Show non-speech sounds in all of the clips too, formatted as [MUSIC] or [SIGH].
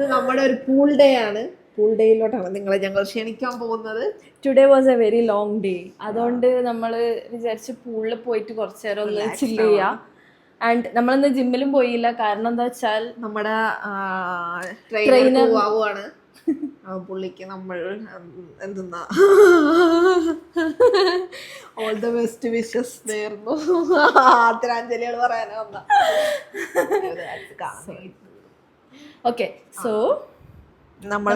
ഇത് നമ്മുടെ ഒരു പൂൾ ഡേ ആണ്. പൂൾ ഡേയിലോട്ടാണ് നിങ്ങളെ ഞങ്ങൾ ക്ഷണിക്കാൻ പോകുന്നത്. Today was a very long day അതുകൊണ്ട് നമ്മൾ വിചാരിച്ച് പൂളിൽ പോയിട്ട് കുറച്ചു നേരം ഒന്ന് ചില്ല് ചെയ്യാം. ആൻഡ് നമ്മളിന്ന് ജിമ്മിലും പോയില്ല. കാരണം എന്താ വെച്ചാൽ നമ്മുടെ ട്രെയിനർ പോവാണ്. ആ പുള്ളിക്ക് നമ്മൾ എന്തെന്നാ? ഓൾ ദ ബെസ്റ്റ് വിഷസ് നേർന്നു. ആദരാഞ്ജലികൾ പറയാനാ [LAUGHS] ഓക്കെ സോ നമ്മൾ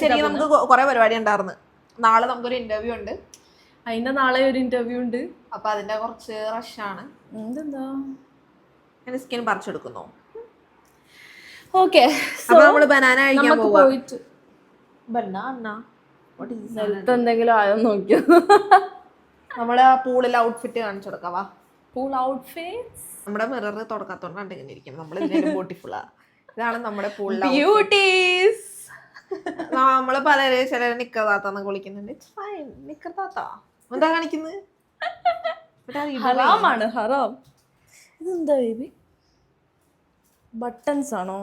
ശരിക്കും നമുക്ക് കുറെ പരിപാടി ഉണ്ടായിരുന്നു. നാളെ നമുക്കൊരു ഇന്റർവ്യൂ ഉണ്ട്. അതിന്റെ നാളെ ഒരു ഇന്റർവ്യൂ ഉണ്ട്. അപ്പൊ അതിന്റെ കുറച്ച് റഷാണ് എന്തെന്താ? എന്റെ സ്കിൻ പറിച്ചെടുക്കുന്നു. ഓക്കെ അപ്പൊ നമ്മൾ ബനാന കഴിക്കാൻ പോയിട്ട് ബനാന എന്തെങ്കിലും ആയോ നോക്കിയോ? നമ്മുടെ പൂളിൽ ഔട്ട്ഫിറ്റ് കാണിച്ചു കൊടുക്കാവാ പൂൾ ഔട്ട്ഫിറ്റ്സ് നമ്മുടെ മിറർ തുടക്കത്തോണ്ടാണ് ഇങ്ങനെ ഇരിക്കും നമ്മൾ ഇതിന്റെ ബ്യൂട്ടിഫുള്ളാ ഇതാണ് നമ്മുടെ ബ്യൂട്ടീസ് നമ്മൾ പലരെ ചിലരെ നിക്കർ താത്താന്ന് വിളിക്കുന്നുണ്ട്. നിക്കർ താത്ത. എന്താ കാണിക്കുന്നത്. ഹറാമാണ് ഹറാം. ഇതെന്താ ബേബി ബട്ടൺസ് ആണോ?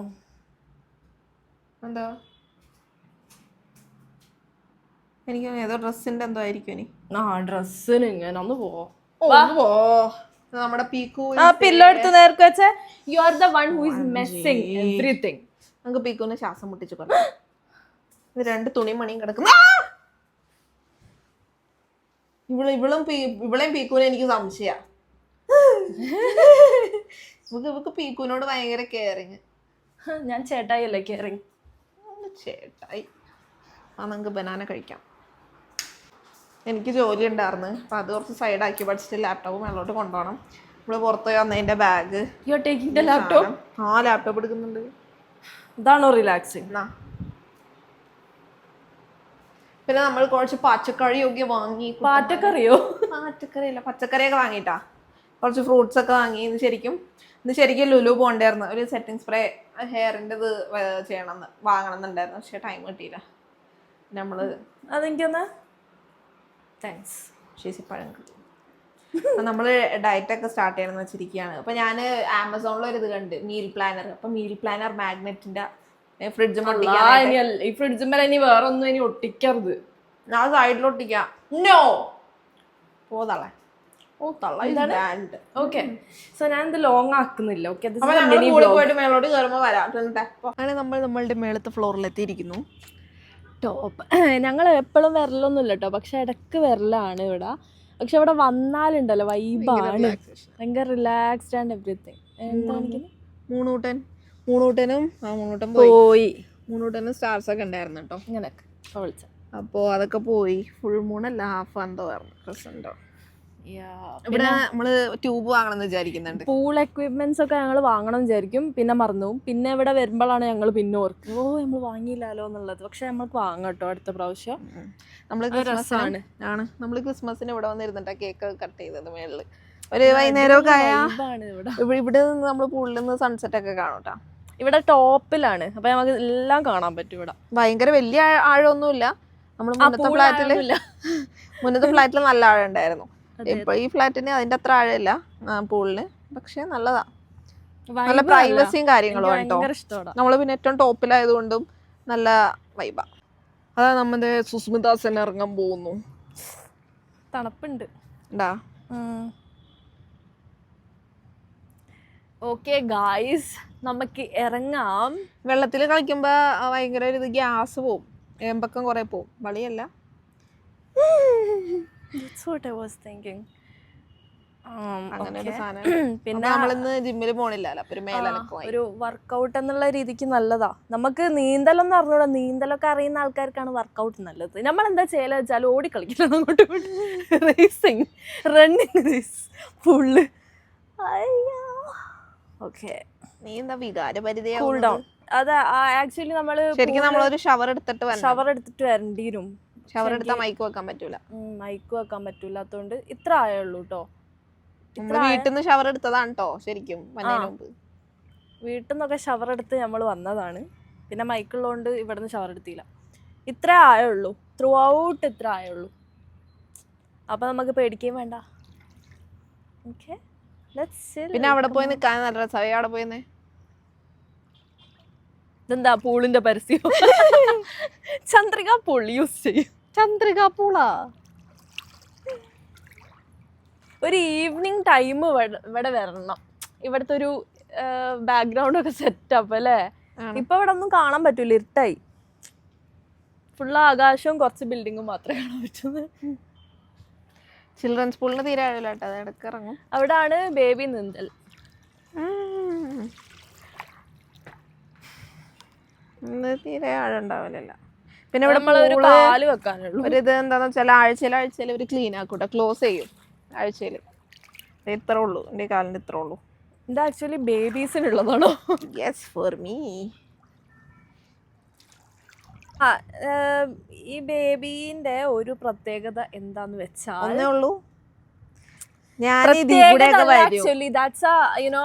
എന്താ? എനിക്ക് ഏതോ ഡ്രസ്സിന്റെ എന്തോ ആയിരിക്കും ഇനി. ആ ഡ്രസ്സിന് ഇങ്ങനെ ഒന്ന് പോ. ഒന്ന് ഇത് നമ്മുടെ പീക്കു ആ പില്ലോ എടുത്ത് നേർക്ക് വെച്ച. You are the one who is messing everything നമുക്ക് പീക്കുവിന് ശ്വാസം മുട്ടിച്ച് പറഞ്ഞു. ഇത് രണ്ട് തുണി മണിയും കിടക്കുന്നു! ഇവൾ ഇവളും ഇവളെയും പീക്കുവിനെ എനിക്ക് സംശയ. ഇവക്ക് ഇവക്ക് പീക്കുവിനോട് ഭയങ്കര കെയറിങ് ഞാൻ ചേട്ടായി അല്ലേ കെയറിങ് ചേട്ടായി. ആ നമുക്ക് ബനാന കഴിക്കാം. എനിക്ക് ജോലി ഉണ്ടായിരുന്നു. അപ്പം അത് കുറച്ച് സൈഡാക്കി പഠിച്ചിട്ട് ലാപ്ടോപ്പ് മേളോട്ട് കൊണ്ടുപോകണം. നമ്മൾ പുറത്ത് പോയി വന്നതിന്റെ bag you are taking the laptop ആ ലാപ്ടോപ്പ് എടുക്കുന്നുണ്ട്. ഇതാണോ റിലാക്സിങ് എന്നാ പിന്നെ നമ്മൾ കുറച്ച് പച്ചക്കറിയൊക്കെ വാങ്ങി പാറ്റക്കറിയോ? പാറ്റക്കറി അല്ല പച്ചക്കറിയൊക്കെ വാങ്ങിട്ടാ. കുറച്ച് ഫ്രൂട്ട്സ് ഒക്കെ വാങ്ങി. ഇന്ന് ശരിക്കും ഇന്ന് ശരിക്കും ലുലു പോണ്ടായിരുന്നു ഒരു സെറ്റിംഗ് സ്പ്രേ ഹെയറിന്റെ ഇത് ചെയ്യണം ചെയ്യണമെന്ന് വാങ്ങണം എന്നുണ്ടായിരുന്നു പക്ഷെ ടൈം കിട്ടിയില്ല. നമ്മൾ അതെനിക്കൊന്ന് താങ്ക്സ് പഴങ്ങൾ അപ്പം നമ്മൾ ഡയറ്റ് ഒക്കെ സ്റ്റാർട്ട് ചെയ്യണമെന്ന് വെച്ചിരിക്കുകയാണ്. അപ്പോൾ ഞാൻ ആമസോണിൽ ഒരു ഇത് കണ്ട് മീൽ പ്ലാനർ അപ്പം മീൽ പ്ലാനർ മാഗ്നറ്റിന്റെ ഫ്രിഡ്ജ് ഈ ഇനി വേറെ ഒന്നും ഇനി ഒട്ടിക്കരുത്. ഞാൻ സൈഡിൽ ഒട്ടിക്കാം. നോ പോതള്ള ഓ തള്ള ഇതാണ് ഓക്കെ സോ ഞാൻ ഇത് ലോങ് ആക്കുന്നില്ല. ഓക്കെ അപ്പൊ ഞങ്ങൾ കൂടെ പോയിട്ട് മേളോട്ട് കയറുമ്പോ വരാം. അങ്ങനെ നമ്മൾ നമ്മളുടെ മേളത്തെ ഫ്ലോറിൽ എത്തിയിരിക്കുന്നു ടോപ്പ് [CLEARS THROAT] ഞങ്ങൾ എപ്പോഴും വരലൊന്നുമില്ല കേട്ടോ പക്ഷെ ഇടയ്ക്ക് വരലാണ് ഇവിടെ. പക്ഷെ ഇവിടെ വന്നാലുണ്ടല്ലോ വൈബാണ് ഭയങ്കര റിലാക്സ്ഡ് ആൻഡ് എവറിത്തിങ് മൂന്നൂട്ടൻ. മൂന്നൂട്ടനും ആ മൂന്നൂട്ടൻ പോയി. മൂന്നൂട്ടനും സ്റ്റാർസ് ഒക്കെ ഉണ്ടായിരുന്നു കേട്ടോ. ഇങ്ങനെയൊക്കെ. വിളിച്ച. അപ്പോൾ അതൊക്കെ പോയി. ഫുൾ മൂണല്ല ഹാഫ് എന്തോ ആയിരുന്നു. പ്രസന്റോ ഇവിടെ നമ്മൾ ട്യൂബ് വാങ്ങണമെന്ന് വിചാരിക്കുന്നുണ്ട്. പൂൾ എക്വിപ്മെന്റ്സ് ഒക്കെ ഞങ്ങൾ വാങ്ങണം വിചാരിക്കും. പിന്നെ മറന്നു പിന്നെ ഇവിടെ വരുമ്പോഴാണ് ഞങ്ങൾ പിന്നെ ഓർക്കും. ഓ നമ്മൾ വാങ്ങിയില്ലല്ലോ എന്നുള്ളത്. പക്ഷെ നമ്മൾക്ക് വാങ്ങാം കേട്ടോ അടുത്ത പ്രാവശ്യം. നമ്മൾ ക്രിസ്മസാണ് ആണ്. നമ്മൾ ക്രിസ്മസിന് ഇവിടെ വന്നിരുന്നിട്ടാ കേക്ക് കട്ട് ചെയ്തത് മേളിൽ. ഒരു വൈകുന്നേരമൊക്കെ ആയാ ഇവിടെ. നിന്ന് നമ്മൾ പൂളിൽ നിന്ന് സൺസെറ്റ് ഒക്കെ കാണും കേട്ടോ ഇവിടെ ടോപ്പിലാണ്. അപ്പൊ നമുക്ക് എല്ലാം കാണാൻ പറ്റും ഇവിടെ. ഭയങ്കര വലിയ ആഴ- ആഴമൊന്നുമില്ല. നമ്മൾ മുന്നത്തെ ഫ്ലാറ്റിൽ. [LAUGHS] മുന്നത്തെ ഫ്ലാറ്റിൽ നല്ല ആഴം ഉണ്ടായിരുന്നു. ഇപ്പൊ ഈ ഫ്ലാറ്റിന് അതിന്റെ അത്ര ആഴമില്ല പൂളിന്. പക്ഷെ നല്ലതാ. നല്ല. പ്രൈവസിയും കാര്യങ്ങളും കേട്ടോ നമ്മൾ പിന്നെ ഏറ്റവും ടോപ്പിലായതുകൊണ്ടും നല്ല വൈബാ. അതാ നമ്മുടെ സുസ്മിതാസൻ ഇറങ്ങാൻ പോകുന്നു. തണുപ്പുണ്ട്. ഓക്കെ ഗായ്സ് നമുക്ക് ഇറങ്ങാം. വെള്ളത്തിൽ കളിക്കുമ്പോ ഭയങ്കര ഒരു ഇത് ഗ്യാസ് പോവും. ഏമ്പക്കം കുറെ പോവും. വളിയല്ല. [CLEARS THROAT] പിന്നെ നമ്മളിന്ന് ജിമ്മിൽ പോണില്ലല്ലോ അപ്പൊ ഒരു ആ, മേലനക്കമായി ഒരു വർക്കൗട്ട് എന്നുള്ള രീതിക്ക് നല്ലതാ. നമുക്ക് നീന്തലൊന്നും അറിഞ്ഞൂടാ. നീന്തലൊക്കെ അറിയുന്ന ആൾക്കാർക്കാണ് വർക്കൗട്ട് നല്ലത്. നമ്മൾ എന്താ ചെയ്യല വെച്ചാൽ ഓടിക്കളിക്കണം അങ്ങോട്ടും racing running race full okay നീ എന്താ വികാരപരിതയാ കൂൾ ഡൗൺ അത് ആക്ച്വലി നമ്മൾ ശരിക്കും നമ്മളൊരു ഷവർ എടുത്തിട്ട് ഷവർ എടുത്തിട്ട് വരേണ്ടി വരും ഷവർ എടുത്താൽ മൈക്ക് വെക്കാൻ പറ്റൂല. മൈക്ക് വെക്കാൻ പറ്റൂലാത്തോണ്ട് ഇത്ര ആയുള്ളൂ കേട്ടോ വീട്ടിൽ നിന്ന് ഷവർ എടുത്തതാണ് കേട്ടോ ശരിക്കും മുമ്പ്. വീട്ടിൽ നിന്നൊക്കെ ഷവർ എടുത്ത് നമ്മൾ വന്നതാണ്. പിന്നെ മൈക്കുള്ളതുകൊണ്ട് ഇവിടുന്ന് ഷവർ എടുത്തില്ല. ഇത്ര ആയുള്ളൂ. ത്രൂ ഔട്ട് ഇത്ര ആയുള്ളൂ. അപ്പം നമുക്ക് പേടിക്കുകയും വേണ്ട. ഓക്കെ പിന്നെ അവിടെ പോയി നിൽക്കാൻ നല്ല രസമായി അവിടെ പോയി ഇതെന്താ പൂളിന്റെ പരസ്യം? ചന്ദ്രിക പൂൾ യൂസ് ചെയ്യും. ചന്ദ്രിക പൂളാ? ഒരു ഈവനിങ് ടൈം ഇവിടെ വരണം. ഇവിടുത്തെ ഒരു ബാക്ക്ഗ്രൗണ്ട് ഒക്കെ സെറ്റപ്പ് അല്ലേ. ഇപ്പൊ ഇവിടെ ഒന്നും കാണാൻ പറ്റൂല ഇരുട്ടായി. ഫുള്ള് ആകാശവും കുറച്ച് ബിൽഡിങ്ങും മാത്രമേ കാണാൻ പറ്റുന്നത് ചിൽഡ്രൻസ് പൂളിന് തീരെ ആഴില്ല കേട്ടോ അത് ഇടയ്ക്ക് ഇറങ്ങും. അവിടാണ് ബേബി നീന്തൽ ഉം. ഇന്ന് തീരെ ആഴം ഉണ്ടാവില്ലല്ലോ പിന്നെ ഇവിടെ നമ്മളൊരു കാൽ വെക്കാനുള്ളൂ. ഒരു ഇത് എന്താന്ന് വെച്ചാൽ ആഴ്ചയിൽ ആഴ്ചയിൽ ഒരു ക്ലീൻ ആക്കൂട്ടോ ക്ലോസ് ചെയ്യും ആഴ്ചയിൽ ഇത്ര ഉള്ളൂ എന്റെ കാലിന്റെ ഇത്ര ഉള്ളൂ. ഇത് ആക്ച്വലി ബേബീസിനുള്ളതാണോ യെസ് ഫോർ മീ ആ ഈ ബേബീന്റെ ഒരു പ്രത്യേകത എന്താന്ന് വെച്ചാൽ ഒന്നേ ഉള്ളൂ. ഞാൻ actually that's you know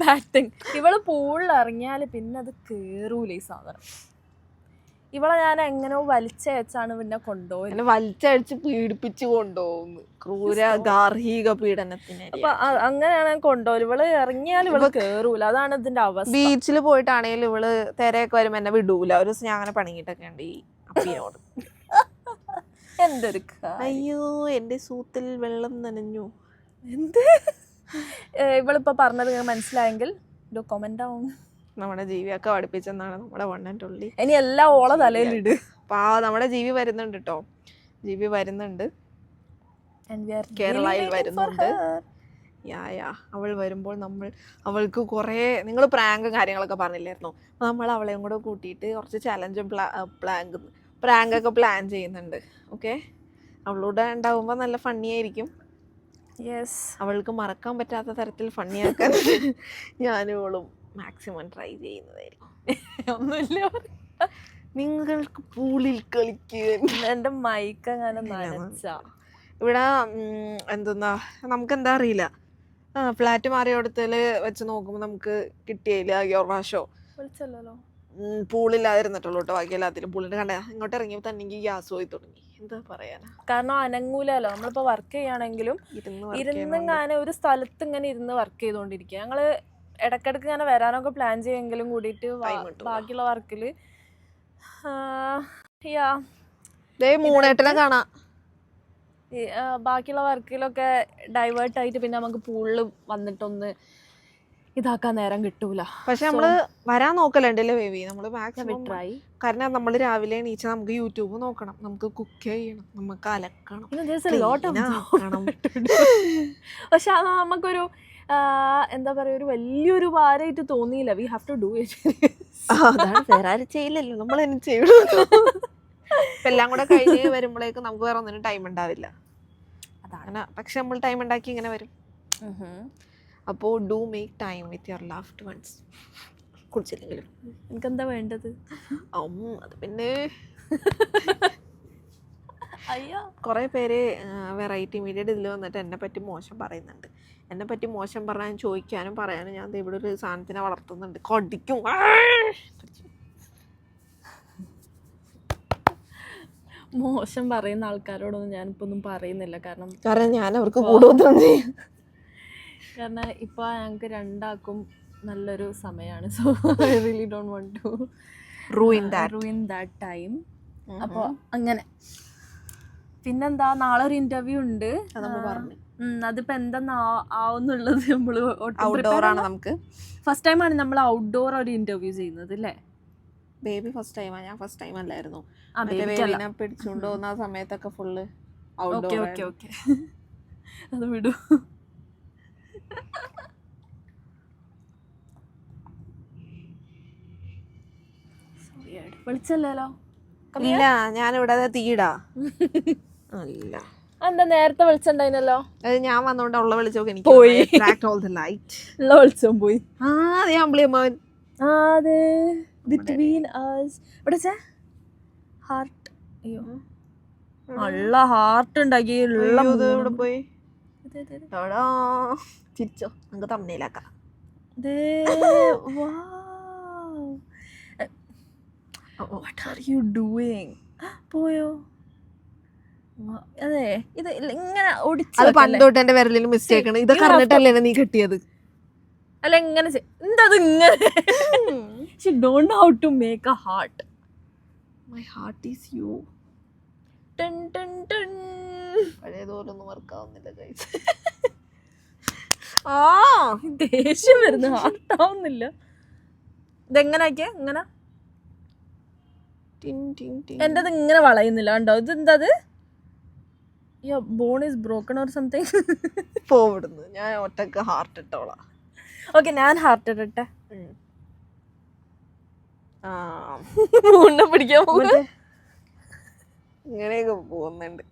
bad thing ഇവൾ പൂളിൽ ഇറങ്ങിയാൽ പിന്നെ അത് കേറൂല ഈ സാധനം. ഇവളെ ഞാൻ എങ്ങനെയോ വലിച്ചയച്ചാണ് പിന്നെ കൊണ്ടുപോയത് എന്നെ വലിച്ചഴിച്ച് പീഡിപ്പിച്ച് കൊണ്ടുപോകുന്നു ക്രൂര ഗാർഹിക പീഡനത്തിന് അപ്പൊ അങ്ങനെയാണ് ഞാൻ ഇവൾ ഇറങ്ങിയാൽ ഇവൾ കേറൂല. അതാണ് ഇതിന്റെ അവസ്ഥ. ബീച്ചിൽ പോയിട്ടാണെങ്കിലും ഇവൾ തിരയൊക്കെ വരുമ്പോ എന്നെ വിടൂല. ഒരു ദിവസം ഞാൻ അങ്ങനെ പണിയിട്ടൊക്കെ ഉണ്ട് ഈ അപ്പിയോട് [LAUGHS] എന്തൊരു അയ്യോ എന്റെ സൂത്തിൽ വെള്ളം നനഞ്ഞു. എന്ത്? [LAUGHS] ഏ, ഇവളിപ്പോ പറഞ്ഞത് മനസ്സിലായെങ്കിൽ ഒരു കൊമന്റ് ആവും നമ്മുടെ ജീവിയൊക്കെ പഠിപ്പിച്ചെന്നാണ് നമ്മുടെ വൺ ആൻഡ് ഉള്ളി ഇനി എല്ലാം ഓള തലയിലിട് പാ നമ്മുടെ ജീവി വരുന്നുണ്ട് കേട്ടോ ജീവി വരുന്നുണ്ട്. കേരളയിൽ വരുന്നുണ്ട്. യാ യാ. അവൾ വരുമ്പോൾ നമ്മൾ അവൾക്ക് കുറേ നിങ്ങൾ പ്രാങ്കും കാര്യങ്ങളൊക്കെ പറഞ്ഞില്ലായിരുന്നു? അപ്പോൾ നമ്മൾ അവളെയും കൂടെ കൂട്ടിയിട്ട് കുറച്ച് ചലഞ്ചും പ്ലാ പ്രാങ്ക് പ്രാങ്കൊക്കെ പ്ലാൻ ചെയ്യുന്നുണ്ട്. ഓക്കെ അവളോട് ഉണ്ടാവുമ്പോൾ നല്ല ഫണ്ണി ആയിരിക്കും. അവൾക്ക് മറക്കാൻ പറ്റാത്ത തരത്തിൽ ഫണ്ണിയാക്കാൻ ഞാനിവളും മാക്സിമം ട്രൈ ചെയ്യുന്നതായിരിക്കും. [LAUGHS] ഒന്നുമില്ല. നിങ്ങൾക്ക് പൂളിൽ കളിക്കുക എന്റെ മൈക്ക് അങ്ങനെ നനച്ച? ഇവിടെ എന്തെന്നാ നമുക്ക് എന്താ അറിയില്ല. ആ ഫ്ലാറ്റ് മാറിയോടത്തിൽ വെച്ച് നോക്കുമ്പോൾ നമുക്ക് കിട്ടിയില്ല ഉം, പൂളില്ലാതിരുന്നിട്ടുള്ളൂ കേട്ടോ. ബാക്കി എല്ലാത്തിലും പൂളിന്റെ കണ്ട ഇങ്ങോട്ട് ഇറങ്ങിയപ്പോൾ തന്നെ ഗ്യാസ് പോയി തുടങ്ങി. എന്താ പറയാനാ? കാരണം അനങ്ങൂലല്ലോ. നമ്മളിപ്പോ വർക്ക് ചെയ്യുകയാണെങ്കിലും ഇരുന്ന് ഇങ്ങനെ ഒരു സ്ഥലത്ത് ഇങ്ങനെ ഇരുന്ന് വർക്ക് ചെയ്തുകൊണ്ടിരിക്കുക ഞങ്ങൾ ഇടക്കിടക്ക് ഇങ്ങനെ വരാനൊക്കെ പ്ലാൻ ചെയ്യുമെങ്കിലും കൂടിയിട്ട്. ബാക്കിയുള്ള വർക്കിൽ യാ. കാണാം. ബാക്കിയുള്ള വർക്കിലൊക്കെ ഡൈവേർട്ട് ആയിട്ട് പിന്നെ നമുക്ക് പൂളിൽ വന്നിട്ടൊന്ന് ഇതാക്കാൻ നേരം കിട്ടൂല. പക്ഷെ നമ്മൾ വരാൻ നോക്കലുണ്ടല്ലേ ബേബി? നമ്മൾ മാക്സിമം ട്രൈ കാരണം നമ്മൾ രാവിലെ എണീച്ച നമുക്ക് യൂട്യൂബ് നോക്കണം നമുക്ക് കുക്ക് ചെയ്യണം നമുക്ക് അലക്കണം. [LAUGHS] പക്ഷെ അത് നമുക്കൊരു എന്താ പറയാ ഒരു വലിയൊരു ഭാരമായിട്ട് തോന്നിയില്ല. We have to do it ആ, അതാണ് വേറെ ആരും ചെയ്യില്ലല്ലോ നമ്മൾ എല്ലാം കൂടെ കഴിഞ്ഞ് വരുമ്പോഴേക്ക് നമുക്ക് വേറെ ഒന്നിനും ടൈം ഉണ്ടാവില്ല. അതാണ്. പക്ഷെ നമ്മൾ ടൈം ഉണ്ടാക്കി ഇങ്ങനെ വരും. അപ്പോൾ do make time with your loved ones. കുടിച്ചില്ലെങ്കിലും. എനിക്കെന്താ വേണ്ടത്? അത് പിന്നെ അയ്യോ. കുറേ പേര് വെറൈറ്റി മീഡിയയുടെ ഇതിൽ വന്നിട്ട് എന്നെ പറ്റി മോശം പറയുന്നുണ്ട്. എന്നെ പറ്റി മോശം പറയാൻ ചോദിക്കാനും പറയാനും ഞാൻ ഇവിടെ ഒരു സാധനത്തിനെ വളർത്തുന്നുണ്ട്. കൊടിക്കും. മോശം പറയുന്ന ആൾക്കാരോടൊന്നും ഞാനിപ്പോ ഒന്നും പറയുന്നില്ല. കാരണം കാരണം ഞാൻ അവർക്ക് കൂടുതൽ ചെയ്യും കാരണം ഇപ്പൊ ഞങ്ങൾക്ക് രണ്ടാക്കും നല്ലൊരു സമയമാണ് so I really don't want to ruin ruin that time അപ്പോൾ അങ്ങനെ. പിന്നെന്താ നാളെ ഒരു ഇന്റർവ്യൂ ഉണ്ട് പറഞ്ഞു. അതിപ്പോ എന്താ ആവുന്നുള്ളത് നമ്മൾ ഔട്ട്ഡോർ ആണ് നമുക്ക്. ഫസ്റ്റ് ടൈമാണ് നമ്മൾ ഔട്ട്ഡോർ ഒരു ഇന്റർവ്യൂ ചെയ്യുന്നത് അല്ലേ ബേബി ഫസ്റ്റ് ടൈമാ ഞാൻ ഫസ്റ്റ് ടൈം അല്ലായിരുന്നു. ബേബിനെ പിടിച്ചുകൊണ്ട് പോകുന്ന സമയത്തൊക്കെ full okay outdoor okay okay അത് വിടൂ. വിളിച്ചല്ലോ ഇല്ല ഞാനിവിടെ തീടാ [LAUGHS] അല്ല എന്താ നേരത്തെ വിളിച്ചിട്ടുണ്ടായിരുന്നല്ലോ. അത് ഞാൻ വന്നോണ്ട് ഉള്ള വിളിച്ചോക്കെ എനിക്ക് പോയി. ഓൾ ദ ലൈറ്റ് ഉള്ള വിളിച്ചും പോയി. ആ അതെ അമ്പിളിയമ്മൻ ആ അതെ ബിറ്റ്വീൻ us. ഇവിടെ ഹാർട്ട് അയ്യോ. ഉള്ള ഹാർട്ട് ഉണ്ടാക്കി ഉള്ള അയ്യോ, ഇത് ഇവിടെ പോയി? എടാ ചിരിച്ചോ നമുക്ക് തമ്മിലാക്കാം. What are you doing? പോയോ അതെ ഇത് ഇങ്ങനെ ഒടിച്ച് അത് വെക്കല്ലേ? പണ്ട് തൊട്ട് എന്റെ വിരലിൽ മിസ്റ്റേക്ക് ആണ്. ഇതൊക്കെ അറിഞ്ഞിട്ടല്ലേ നീ കിട്ടിയത്? അല്ല എങ്ങനെ എന്താ ഇങ്ങനെ? She don't how to make a heart my heart is you പഴയതുപോലെ ഒന്നും വർക്ക് ആവുന്നില്ല ഗൈസ് ആ ദേഷ്യം വരുന്നു. ഹാർട്ടാവുന്നില്ല ഇതെങ്ങനെ ആക്കിയ ഇങ്ങനെ? ടിൻ അത് ഇങ്ങനെ വളയുന്നില്ല കണ്ടോ? ഇത് എന്താ yo bone is broken or something പോവിടുന്നു ഞാൻ ഒറ്റയ്ക്ക് ഹാർട്ട് ഇട്ടോളാം. ഓക്കെ ഞാൻ ഹാർട്ട് ഇടട്ടെ. ആ. പിടിക്കാൻ പോകും മറ്റേ ഇങ്ങനെയൊക്കെ പോകുന്നുണ്ട്.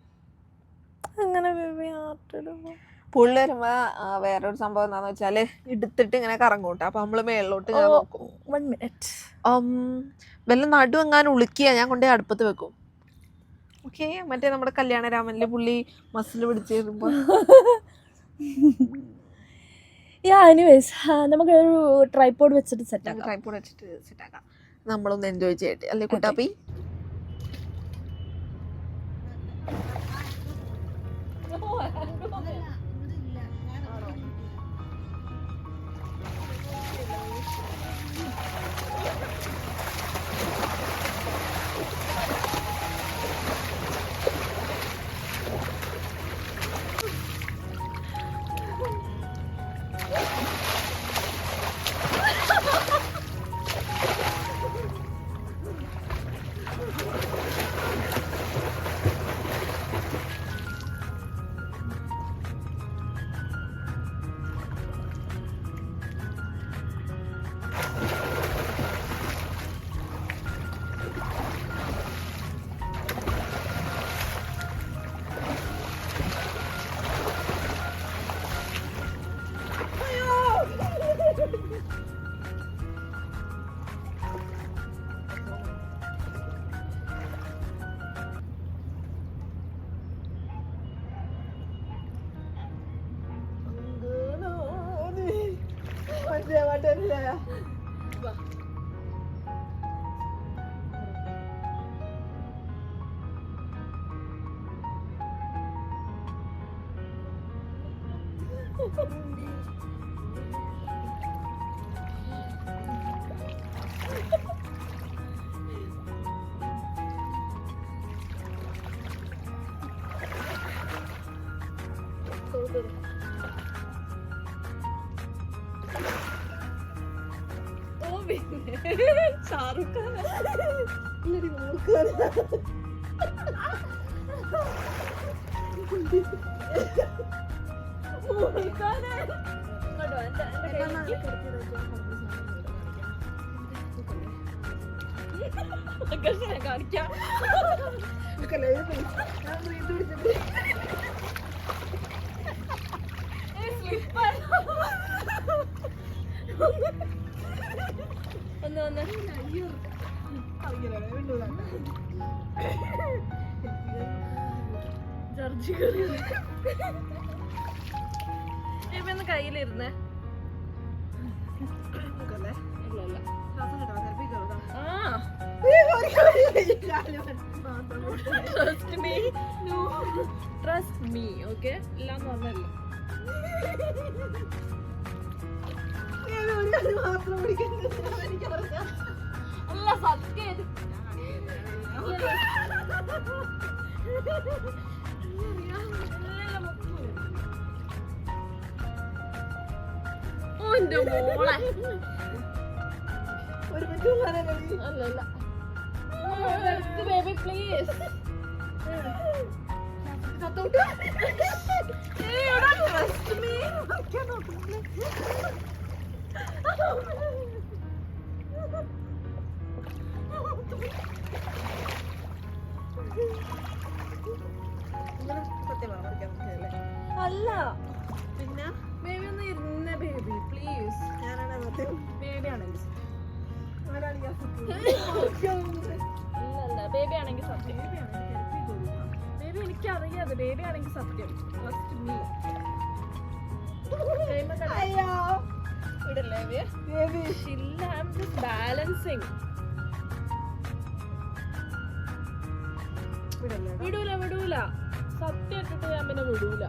അങ്ങനെ ബേബി ഹാർട്ട് ഇടുമ്പോ പുള്ളി വരുമ്പോ വേറൊരു സംഭവം എന്താന്ന് വെച്ചാൽ എടുത്തിട്ട് ഇങ്ങനെ കറങ്ങൂട്ടെ. അപ്പൊ നമ്മൾ മേളിലോട്ട് ഓ. നോക്കും. വൺ മിനിറ്റ് വല്ല നടു എങ്ങാനും ഉളുക്കിയാ ഞാൻ കൊണ്ടേ അടുപ്പത്ത് വെക്കും. ഓക്കെ മറ്റേ നമ്മുടെ കല്യാണ രാമനിലെ പുള്ളി മസിൽ പിടിച്ചിരുമ്പോ യാ എനിവേസ് നമുക്ക് ഒരു വെച്ചിട്ട് സെറ്റ് ആക്കാം. ട്രൈപ്പോഡ് വെച്ചിട്ട് സെറ്റ് ആക്കാം. നമ്മളൊന്ന് എൻജോയ് ചെയ്യട്ടെ. അല്ലേ കുട്ടാപ്പി? No, I don't know. Shahrukh കാണിക്കാം ഒന്ന് ഒന്ന് ജർജി കറി ഇപ്പൊ ഒന്ന് കയ്യിലിരുന്നേ ഇല്ല ഇല്ല ആ trust me trust me okay ഇല്ലാന്ന് പറഞ്ഞല്ലോ അല്ല സത്യം ഇത്. ഓ, എന്റെ മോളെ. അല്ല, അല്ല. ഓ, എടുത്ത് baby, please. ഏയ്, എടാ, trust me. അല്ല. പിന്നെ? ബേബി ഒന്ന് ഇരുന്ന ബേബി പ്ലീസ് ബേബി ആണെങ്കിൽ ഇല്ലല്ല ബേബി ആണെങ്കിൽ സത്യം. ബേബി എനിക്ക് അറിയാതെ ബേബി ആണെങ്കിൽ സത്യം. ഫസ്റ്റ് മീ അയ്യോ. വിടല്ലേ ബേബി ഇല്ല ഐ ജസ്റ്റ് ബാലൻസിങ് വിടൂല. വിടൂല സത്യം ഇട്ടിട്ട് ഞാൻ പിന്നെ വിടൂല.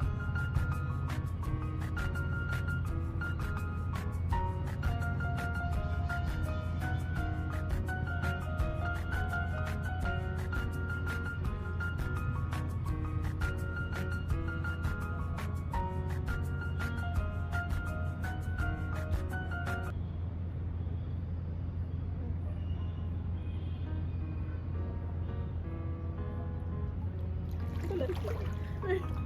嗯 [LAUGHS]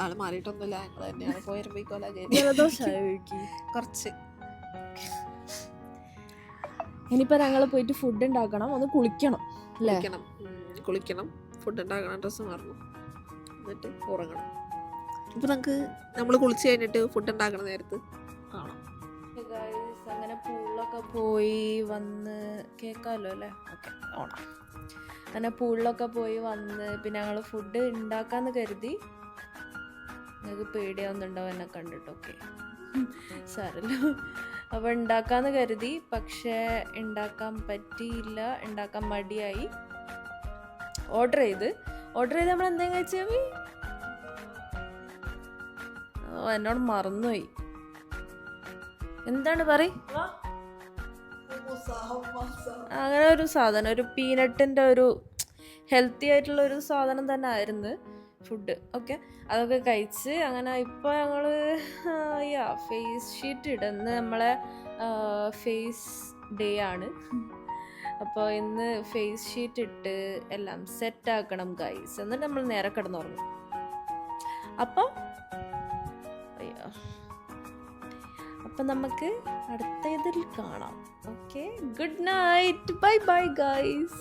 ആൾ മാറിയിട്ടൊന്നുമില്ല. ഞങ്ങൾ തന്നെയാണ്. പോയിരുമ്പോയിക്കോല [LAUGHS] കുറച്ച്. ഇനിയിപ്പോ ഞങ്ങൾ പോയിട്ട് ഫുഡ് ഉണ്ടാക്കണം. ഒന്ന് കുളിക്കണം കുളിക്കണം. കുളിക്കണം. ഫുഡ് ഉണ്ടാക്കണം. ഡ്രസ്സ് മാറണം. എന്നിട്ട് ഉറങ്ങണം. ഇപ്പൊ നമുക്ക് നമ്മൾ കുളിച്ച് കഴിഞ്ഞിട്ട് ഫുഡ് ഉണ്ടാക്കണ നേരത്ത് കാണാം. അങ്ങനെ പൂളിലൊക്കെ പോയി വന്ന് കേക്കാലോ അല്ലേ? ഓക്കെ ഓണം. അങ്ങനെ പൂളിലൊക്കെ പോയി വന്ന് പിന്നെ ഞങ്ങൾ ഫുഡ് ഉണ്ടാക്കാന്ന് കരുതി നിങ്ങൾക്ക് പേടിയാവുന്നുണ്ടാവും എന്നെ കണ്ടിട്ടൊക്കെ സാറല്ലോ അപ്പോൾ ഉണ്ടാക്കാന്ന് കരുതി പക്ഷേ ഉണ്ടാക്കാൻ പറ്റിയില്ല ഉണ്ടാക്കാൻ മടിയായി. ഓർഡർ ചെയ്ത്. ഓർഡർ ചെയ്ത് നമ്മൾ എന്തെങ്കിലും കഴിച്ചാൽ എന്നോട് മറന്നുപോയി. എന്താണ് പറ അങ്ങനെ ഒരു സാധനം ഒരു പീനട്ടിന്റെ ഒരു ഹെൽത്തി ആയിട്ടുള്ള ഒരു സാധനം തന്നെ ആയിരുന്നു. ഫുഡ് ഓക്കെ അതൊക്കെ കഴിച്ച് അങ്ങനെ ഇപ്പോൾ ഞങ്ങൾ യാ ഫേസ് ഷീറ്റ് ഇടുന്ന നമ്മളെ ഫേസ് ഡേ ആണ്. അപ്പോൾ ഇന്ന് ഫേസ് ഷീറ്റ് ഇട്ട് എല്ലാം സെറ്റ് ആക്കണം ഗൈസ് എന്നിട്ട് നമ്മൾ നേരെ കിടന്നുറങ്ങും. അപ്പോൾ അയ്യോ. അപ്പം നമുക്ക് അടുത്ത ഇതിൽ കാണാം. Okay good night bye bye guys